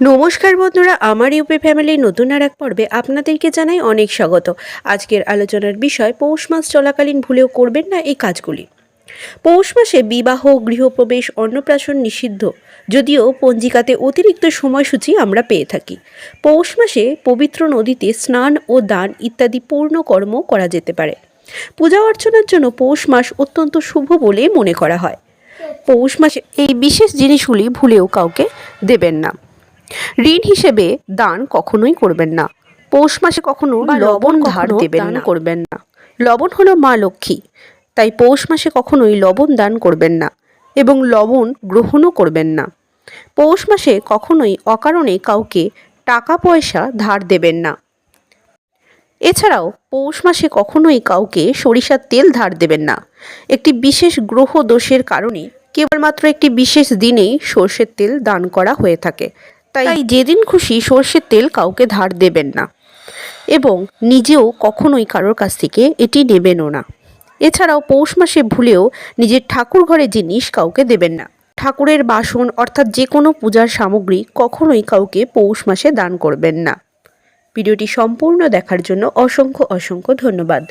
নমস্কার বন্ধুরা, আমার ইউপি ফ্যামিলির নতুন আর এক পর্বে আপনাদেরকে জানাই অনেক স্বাগত। আজকের আলোচনার বিষয়, পৌষ মাস চলাকালীন ভুলেও করবেন না এই কাজগুলি। পৌষ মাসে বিবাহ, গৃহপ্রবেশ, অন্নপ্রাশন নিষিদ্ধ। যদিও পঞ্জিকাতে অতিরিক্ত সময়সূচি আমরা পেয়ে থাকি। পৌষ মাসে পবিত্র নদীতে স্নান ও দান ইত্যাদি পূর্ণ কর্ম করা যেতে পারে। পূজা অর্চনার জন্য পৌষ মাস অত্যন্ত শুভ বলে মনে করা হয়। পৌষ মাসে এই বিশেষ জিনিসগুলি ভুলেও কাউকে দেবেন না। ঋণ হিসেবে দান কখনোই করবেন না। পৌষ মাসে কখনো লবণ ধার দেবেন না। করবেন না। লবণ হলো মা লক্ষ্মী তাই পৌষ মাসে কখনোই লবণ দান করবেন না এবং লবণ গ্রহণও করবেন না। পৌষ মাসে কখনোই অকারণে কাউকে টাকা পয়সা ধার দেবেন না। এছাড়াও পৌষ মাসে কখনোই কাউকে সরিষার তেল ধার দেবেন না। একটি বিশেষ গ্রহ দোষের কারণে কেবলমাত্র একটি বিশেষ দিনেই সর্ষের তেল দান করা হয়ে থাকে। তাই যেদিন খুশি সর্ষের তেল কাউকে ধার দেবেন না এবং নিজেও কখনোই কারোর কাছ থেকে এটি নেবেনও না। এছাড়াও পৌষ মাসে ভুলেও নিজের ঠাকুর ঘরে জিনিস কাউকে দেবেন না। ঠাকুরের বাসন অর্থাৎ যে কোনো পূজার সামগ্রী কখনোই কাউকে পৌষ মাসে দান করবেন না। ভিডিওটি সম্পূর্ণ দেখার জন্য অসংখ্য অসংখ্য ধন্যবাদ।